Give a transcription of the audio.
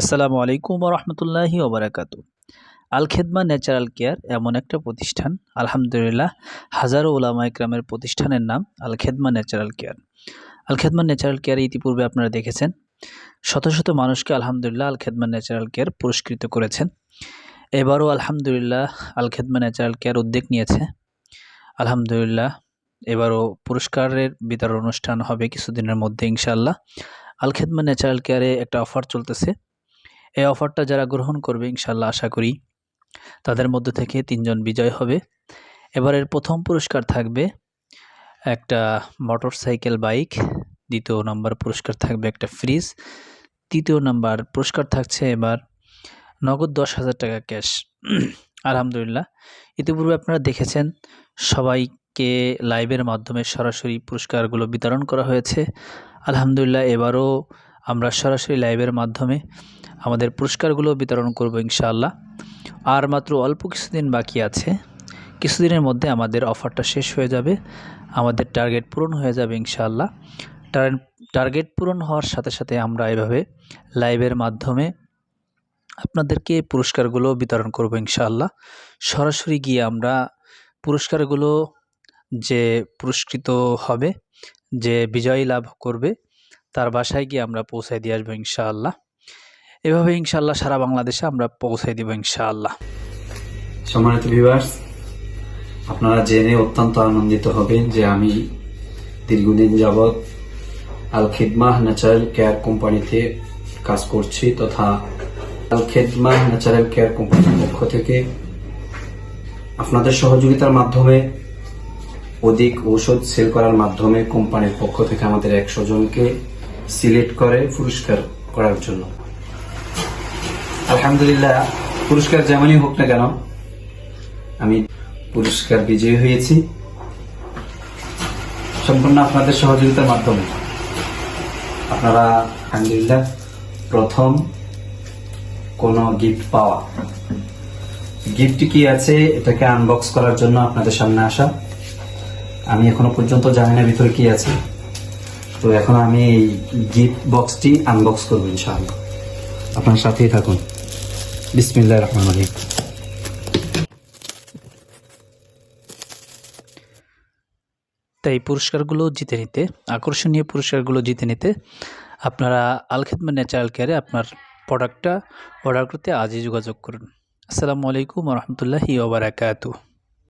আসসালামু আলাইকুম রহমতুল্লাহি ওবরাকাত। আল খেদমা ন্যাচারাল কেয়ার এমন একটা প্রতিষ্ঠান, আলহামদুলিল্লাহ, হাজারো ওলামা ইকরামের প্রতিষ্ঠানের নাম Al Khedma natural care. Al Khedma natural care ইতিপূর্বে আপনারা দেখেছেন, শত শত মানুষকে আলহামদুলিল্লাহ আল খেদমা ন্যাচারাল কেয়ার পুরস্কৃত করেছেন। এবারও আলহামদুলিল্লাহ আল খেদমা ন্যাচারাল কেয়ার উদ্যোগ নিয়েছে। আলহামদুলিল্লাহ, এবারও পুরস্কারের বিতরণ অনুষ্ঠান হবে কিছুদিনের মধ্যে ইনশাআল্লাহ। আল খেদমা ন্যাচারাল কেয়ারে একটা অফার চলতেছে। এই অফারটা যারা গ্রহণ করবে ইনশাল্লাহ আশা করি তাদের মধ্য থেকে তিনজন বিজয় হবে। এবারের প্রথম পুরস্কার থাকবে একটা মোটর সাইকেল বাইক, দ্বিতীয় নাম্বার পুরস্কার থাকবে একটা ফ্রিজ, তৃতীয় নাম্বার পুরস্কার থাকছে এবার নগদ দশ হাজার টাকা ক্যাশ। আলহামদুলিল্লাহ। ইতিপূর্বে আপনারা দেখেছেন, সবাইকে লাইভের মাধ্যমে সরাসরি পুরস্কারগুলো বিতরণ করা হয়েছে। আলহামদুলিল্লাহ, এবারও আমরা সরাসরি লাইভের মাধ্যমে আমাদের পুরস্কারগুলো বিতরণ করব ইনশাআল্লাহ। আর মাত্র অল্প কিছুদিন বাকি আছে, কিছুদিনের মধ্যে আমাদের অফারটা শেষ হয়ে যাবে, আমাদের টার্গেট পূরণ হয়ে যাবে ইনশাআল্লাহ। টার্গেট পূরণ হওয়ার সাথে সাথে আমরা এভাবে লাইভের মাধ্যমে আপনাদেরকে পুরস্কারগুলো বিতরণ করব ইনশাআল্লাহ। সরাসরি গিয়ে আমরা পুরস্কারগুলো যে পুরস্কৃত হবে, যে বিজয়ী লাভ করবে তার বাসায় গিয়ে আমরা পৌঁছায় দিয়ে আসব ইনশাআল্লাহ। এভাবে ইনশাআল্লাহ সারা বাংলাদেশে আমরা পৌঁছাই দিব ইনশাআল্লাহ। সম্মানিত ভিউয়ার্স আপনারা জেনে অত্যন্ত আনন্দিত হবেন যে আমি দীর্ঘদিন যাবৎ আল খিদমাহ ন্যাচারাল কেয়ার কোম্পানিতে কাজ করছি তথা আল খেদমাহ ন্যাচারাল কেয়ার কোম্পানির পক্ষ থেকে আপনাদের সহযোগিতার মাধ্যমে, অধিক ঔষধ সেল করার মাধ্যমে কোম্পানির পক্ষ থেকে আমাদের একশো জনকে সিলেক্ট করে পুরস্কার করার জন্য। আলহামদুলিল্লাহ, পুরস্কার যেমনই হোক না কেন, আমি পুরস্কার বিজয়ী হয়েছি। সম্পূর্ণ আপনাদের সহযোগিতার মাধ্যমে। আপনারা আলহামদুলিল্লাহ প্রথম কোন গিফট পাওয়া। গিফট কি আছে, এটাকে আনবক্স করার জন্য আপনাদের সামনে আসা। আমি এখনও পর্যন্ত জানি না ভিতরে কি আছে। তো এখন আমি এই গিফট বক্সটি আনবক্স করব ইনশাআল্লাহ। আপনার সাথেই থাকুন। বিসমিল্লাহ রহমান রহিম। তাই পুরস্কারগুলো জিতে নিতে, আকর্ষণীয় পুরস্কারগুলো জিতে নিতে আপনারা আলখেদমা ন্যাচারাল কেয়ারে আপনার প্রোডাক্টটা অর্ডার করতে আজই যোগাযোগ করুন। আসসালামু আলাইকুম রহমতুল্লাহি ওবরাকাতু